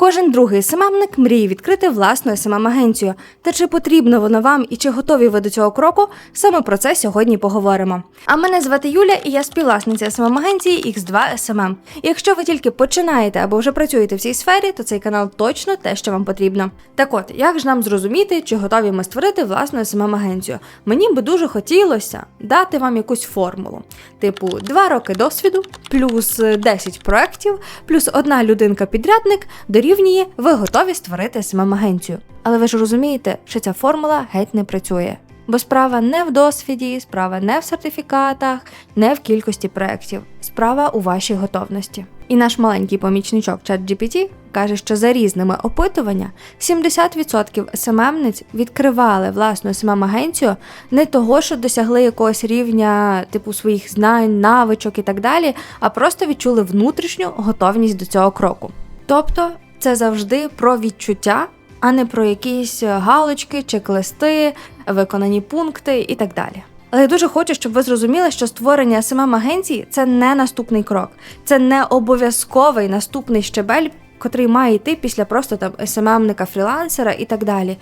Кожен другий СММник мріє відкрити власну СММ-агенцію. Та чи потрібно воно вам і чи готові ви до цього кроку? Саме про це сьогодні поговоримо. А мене звати Юля, і я співвласниця СММ-агенції X2 SMM. І якщо ви тільки починаєте або вже працюєте в цій сфері, то цей канал точно те, що вам потрібно. Так от, як ж нам зрозуміти, чи готові ми створити власну СММ-агенцію? Мені би дуже хотілося дати вам якусь формулу, типу 2 роки досвіду, плюс 10 проєктів, плюс одна людинка-підрядник дорівнює, ви готові створити СММ-агенцію. Але ви ж розумієте, що ця формула геть не працює. Бо справа не в досвіді, справа не в сертифікатах, не в кількості проєктів. Справа у вашій готовності. І наш маленький помічничок ChatGPT каже, що за різними опитування 70% СММниць відкривали власну СММ-агенцію не того, що досягли якогось рівня типу своїх знань, навичок і так далі, а просто відчули внутрішню готовність до цього кроку. Тобто це завжди про відчуття, а не про якісь галочки, чек-листи, виконані пункти і так далі. Але я дуже хочу, щоб ви зрозуміли, що створення смм агенції це не наступний крок, це не обов'язковий наступний щебель, котрий має йти після просто там СММника, фрілансера і так далі.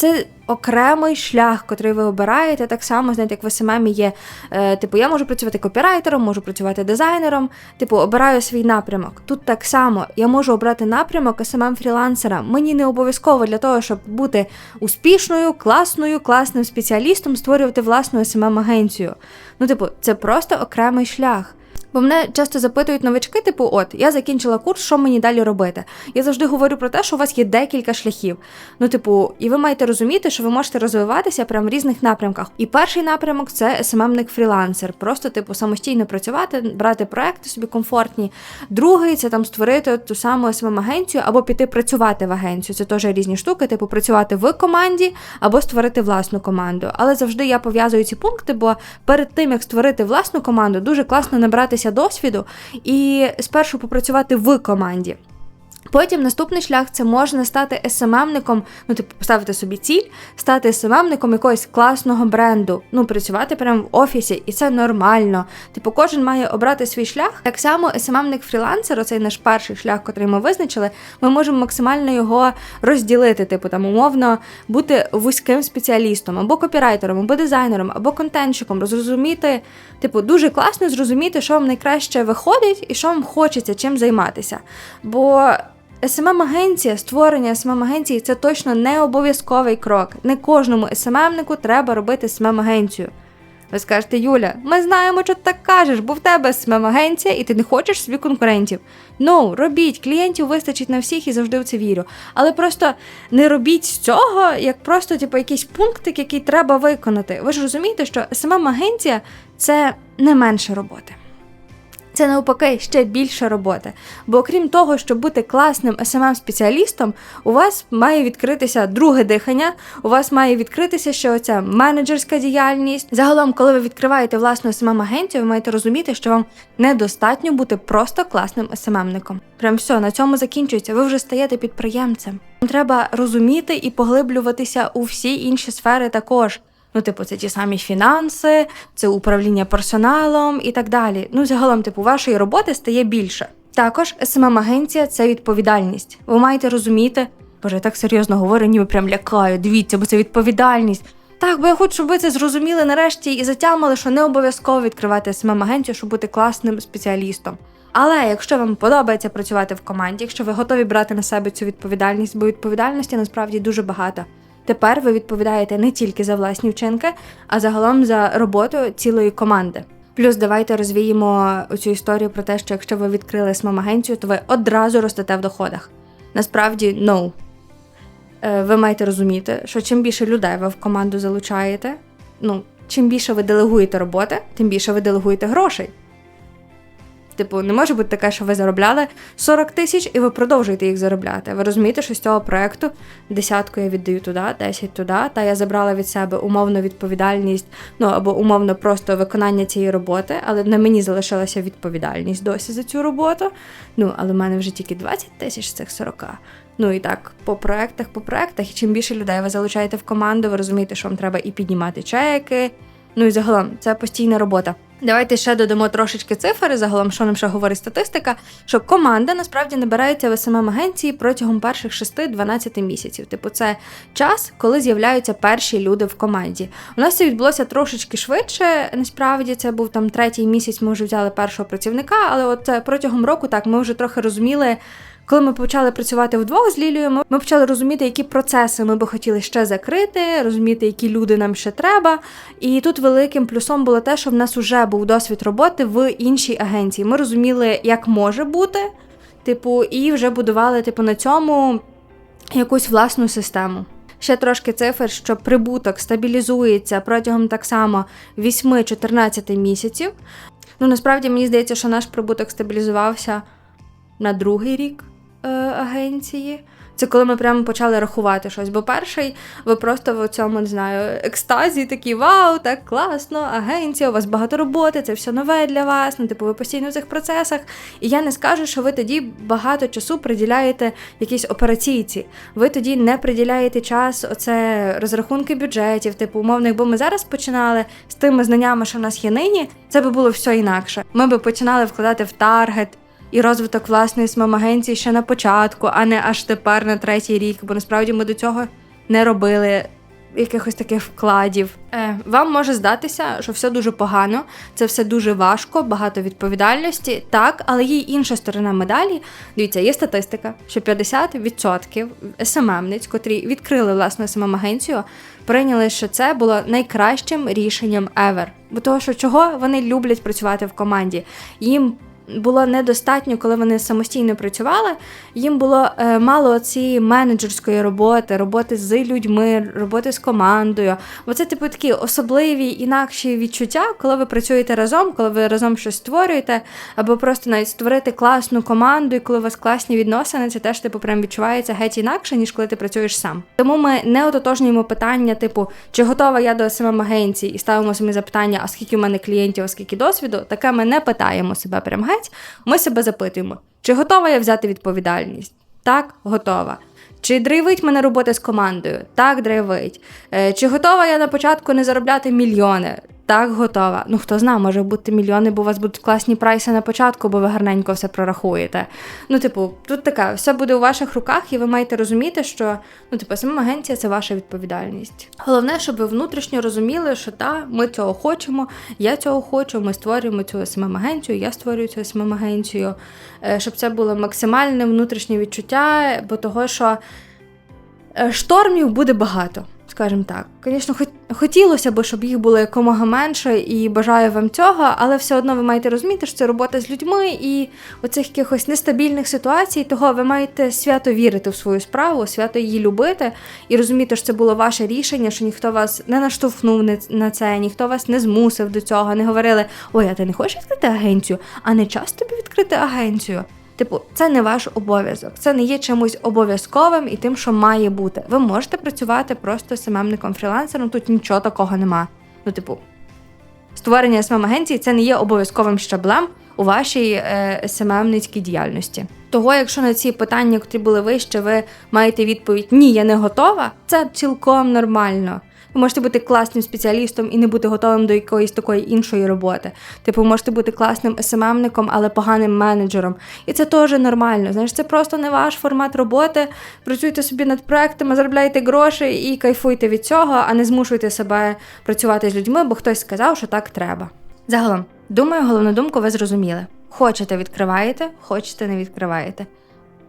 Це окремий шлях, котрий ви обираєте. Так само, знаєте, як в СММ є, е, типу, я можу працювати копірайтером, можу працювати дизайнером, типу, обираю свій напрямок. Тут так само я можу обрати напрямок СММ фрілансера. Мені не обов'язково для того, щоб бути успішною, класною, класним спеціалістом, створювати власну СММ агенцію. Ну, типу, це просто окремий шлях. Бо мене часто запитують новички, типу, от я закінчила курс, що мені далі робити. Я завжди говорю про те, що у вас є декілька шляхів. Ну, типу, і ви маєте розуміти, що ви можете розвиватися прямо в різних напрямках. І перший напрямок це СММник фрілансер, просто типу самостійно працювати, брати проекти собі комфортні. Другий це там створити ту саму СММ агенцію або піти працювати в агенцію. Це теж різні штуки, типу працювати в команді або створити власну команду. Але завжди я пов'язую ці пункти, бо перед тим як створити власну команду, дуже класно набратися досвіду і спершу попрацювати в команді. Потім наступний шлях це можна стати СММником, ну типу поставити собі ціль, стати СММником якогось класного бренду, ну працювати прямо в офісі, і це нормально. Типу, кожен має обрати свій шлях. Так само СММник фрілансер, оцей наш перший шлях, який ми визначили, ми можемо максимально його розділити, типу там умовно бути вузьким спеціалістом, або копірайтером, або дизайнером, або контентчиком, розрозуміти, типу, дуже класно зрозуміти, що вам найкраще виходить і що вам хочеться чим займатися. Бо СММ-агенція, створення СММ-агенції це точно не обов'язковий крок. Не кожному СММнику треба робити СММ-агенцію. Ви скажете, Юля, ми знаємо, що ти так кажеш, бо в тебе СММ-агенція і ти не хочеш собі конкурентів. Ну, робіть, клієнтів вистачить на всіх і завжди в це вірю. Але просто не робіть з цього як просто типу, якийсь пунктик, який треба виконати. Ви ж розумієте, що СММ-агенція це не менше роботи. Це навпаки ще більше роботи. Бо окрім того, щоб бути класним smm спеціалістом у вас має відкритися друге дихання, у вас має відкритися ще оця менеджерська діяльність. Загалом, коли ви відкриваєте власну smm агенцію ви маєте розуміти, що вам недостатньо бути просто класним SMM-ником. Прям все, на цьому закінчується. Ви вже стаєте підприємцем. Треба розуміти і поглиблюватися у всі інші сфери також. Ну, типу, це ті самі фінанси, це управління персоналом і так далі. Ну, загалом, типу, вашої роботи стає більше. Також смм агенція це відповідальність. Ви маєте розуміти, боже, я так серйозно говорю, ніби прям лякаю. Дивіться, бо це відповідальність. Так, бо я хочу, щоб ви це зрозуміли нарешті і затямили, що не обов'язково відкривати смм агенцію щоб бути класним спеціалістом. Але якщо вам подобається працювати в команді, якщо ви готові брати на себе цю відповідальність, бо відповідальності насправді дуже багато. Тепер ви відповідаєте не тільки за власні вчинки, а загалом за роботу цілої команди. Плюс давайте розвіємо цю історію про те, що якщо ви відкрили смам-агенцію, то ви одразу ростете в доходах. Насправді, no. Е, ви маєте розуміти, що чим більше людей ви в команду залучаєте, ну, чим більше ви делегуєте роботи, тим більше ви делегуєте грошей. Типу, не може бути таке, що ви заробляли 40 тисяч і ви продовжуєте їх заробляти. Ви розумієте, що з цього проекту десятку я віддаю туди, 10 туди, та я забрала від себе умовну відповідальність, ну або умовно просто виконання цієї роботи, але на мені залишилася відповідальність досі за цю роботу. Ну, але в мене вже тільки 20 тисяч з цих 40. Ну і так, по проектах, по проектах. І чим більше людей ви залучаєте в команду, ви розумієте, що вам треба і піднімати чеки Ну і загалом це постійна робота. Давайте ще додамо трошечки цифр. Загалом, що нам ще говорить статистика, що команда насправді набирається в СММ агенції протягом перших 6-12 місяців. Типу, це час, коли з'являються перші люди в команді. У нас це відбулося трошечки швидше. Насправді це був там третій місяць. Ми вже взяли першого працівника, але от е, протягом року так ми вже трохи розуміли. Коли ми почали працювати вдвох з Лілією, ми- почали розуміти, які процеси ми би хотіли ще закрити, розуміти, які люди нам ще треба. І тут великим плюсом було те, що в нас вже був досвід роботи в іншій агенції. Ми розуміли, як може бути, типу, і вже будували, типу, на цьому якусь власну систему. Ще трошки цифр, що прибуток стабілізується протягом так само 8-14 місяців. Ну, насправді мені здається, що наш прибуток стабілізувався на другий рік агенції. Це коли ми прямо почали рахувати щось. Бо перший ви просто в цьому не знаю екстазі такі вау, так класно, агенція, у вас багато роботи, це все нове для вас. Ну, типу, ви постійно в цих процесах. І я не скажу, що ви тоді багато часу приділяєте якійсь операційці. Ви тоді не приділяєте час, оце розрахунки бюджетів, типу умовних, бо ми зараз починали з тими знаннями, що в нас є нині, це би було все інакше. Ми би починали вкладати в таргет і розвиток власної СММ-агенції ще на початку, а не аж тепер на третій рік, бо насправді ми до цього не робили. Якихось таких вкладів. Е, вам може здатися, що все дуже погано, це все дуже важко, багато відповідальності. Так, але є інша сторона медалі. Дивіться, є статистика, що 50% СММниць, котрі відкрили власну СММ-агенцію, прийняли, що це було найкращим рішенням ever. Бо того, що чого вони люблять працювати в команді. Їм було недостатньо, коли вони самостійно працювали. Їм було е, мало цієї менеджерської роботи, роботи з людьми, роботи з командою. Бо це типу такі особливі інакші відчуття, коли ви працюєте разом, коли ви разом щось створюєте, або просто навіть створити класну команду, і коли у вас класні відносини, це теж типу прям відчувається геть інакше, ніж коли ти працюєш сам. Тому ми не ототожнюємо питання, типу, чи готова я до СММ агенції, і ставимо собі запитання, а скільки у мене клієнтів, а скільки досвіду. Таке ми не питаємо себе прям геть. Ми себе запитуємо, чи готова я взяти відповідальність? Так, готова. Чи драйвить мене робота з командою? Так, драйвить. Е, Чи готова я на початку не заробляти мільйони? Так, готова. Ну хто знає, може бути мільйони, бо у вас будуть класні прайси на початку, бо ви гарненько все прорахуєте. Ну, типу, тут така, все буде у ваших руках, і ви маєте розуміти, що ну, типу, сама агенція це ваша відповідальність. Головне, щоб ви внутрішньо розуміли, що та, ми цього хочемо, я цього хочу, ми створюємо цю смм агенцію я створюю цю смм агенцію е, щоб це було максимальне внутрішнє відчуття, бо того, що е, штормів буде багато. Скажімо так, звісно, хотілося б, щоб їх було якомога менше, і бажаю вам цього, але все одно ви маєте розуміти, що це робота з людьми і оцих якихось нестабільних ситуацій, того ви маєте свято вірити в свою справу, свято її любити і розуміти, що це було ваше рішення, що ніхто вас не наштовхнув на це, ніхто вас не змусив до цього, не говорили: ой, а ти не хочеш відкрити агенцію? А не час тобі відкрити агенцію. Типу, це не ваш обов'язок, це не є чимось обов'язковим і тим, що має бути. Ви можете працювати просто СММником фрілансером, тут нічого такого нема. Ну, типу, створення смм агенції це не є обов'язковим щаблем у вашій е, СММницькій діяльності. Того, якщо на ці питання, які були вище, ви маєте відповідь Ні, я не готова, це цілком нормально. Ви можете бути класним спеціалістом і не бути готовим до якоїсь такої іншої роботи. Типу, можете бути класним СММником, але поганим менеджером. І це теж нормально. Знаєш, це просто не ваш формат роботи. Працюйте собі над проектами, заробляйте гроші і кайфуйте від цього, а не змушуйте себе працювати з людьми, бо хтось сказав, що так треба. Загалом, думаю, головну думку ви зрозуміли. Хочете відкриваєте, хочете не відкриваєте.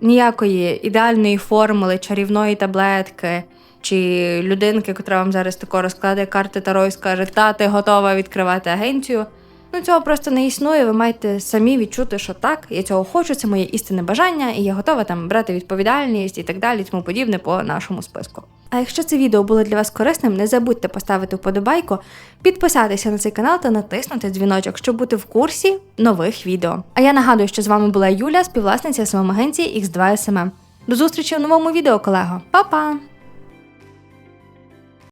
Ніякої ідеальної формули, чарівної таблетки чи людинки, яка вам зараз тако розкладає карти Таро і скаже, та ти готова відкривати агенцію. Ну цього просто не існує. Ви маєте самі відчути, що так, я цього хочу, це моє істинне бажання, і я готова там брати відповідальність і так далі, тому подібне по нашому списку. А якщо це відео було для вас корисним, не забудьте поставити вподобайку, підписатися на цей канал та натиснути дзвіночок, щоб бути в курсі нових відео. А я нагадую, що з вами була Юля, співвласниця СММ агенції X2SMM. До зустрічі в новому відео, колего. Па-па!